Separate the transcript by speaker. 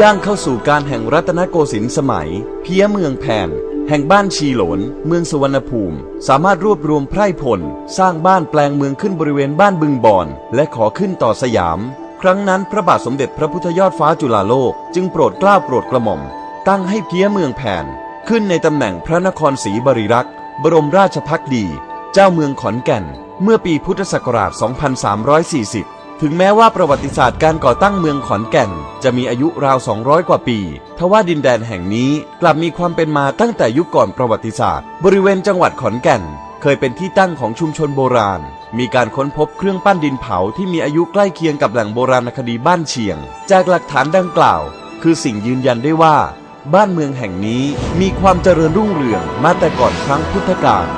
Speaker 1: ย่างเข้าสู่การแห่งรัตนโกสินทร์สมัย เพียเมืองแผ่นแห่งบ้านชีหลน เมืองสวรรณภูมิ สามารถรวบรวมไพร่พล สร้างบ้านแปลงเมืองขึ้นบริเวณบ้านบึงบอน และขอขึ้นต่อสยาม ครั้งนั้นพระบาทสมเด็จพระพุทธยอดฟ้าจุฬาโลก จึงโปรดกล้าโปรดกระหม่อม ตั้งให้เพียเมืองแผ่น ขึ้นในตำแหน่งพระนครศรีบริรักษ์ บรมราชพักดี เจ้าเมืองขอนแก่น เมื่อปีพุทธศักราช 2340 ถึงแม้ว่าประวัติศาสตร์การก่อตั้งเมืองขอนแก่น จะมีอายุราว 200 กว่าปี ทว่าดินแดนแห่งนี้กลับมีความเป็นมาตั้งแต่ยุคก่อนประวัติศาสตร์ บริเวณจังหวัดขอนแก่น เคยเป็นที่ตั้งของชุมชนโบราณ มีการค้นพบเครื่องปั้นดินเผาที่มีอายุใกล้เคียงกับแหล่งโบราณคดีบ้านเชียง จากหลักฐานดังกล่าว คือสิ่งยืนยันได้ว่า บ้านเมืองแห่งนี้มีความเจริญรุ่งเรืองมาแต่ก่อนครั้งพุทธกาล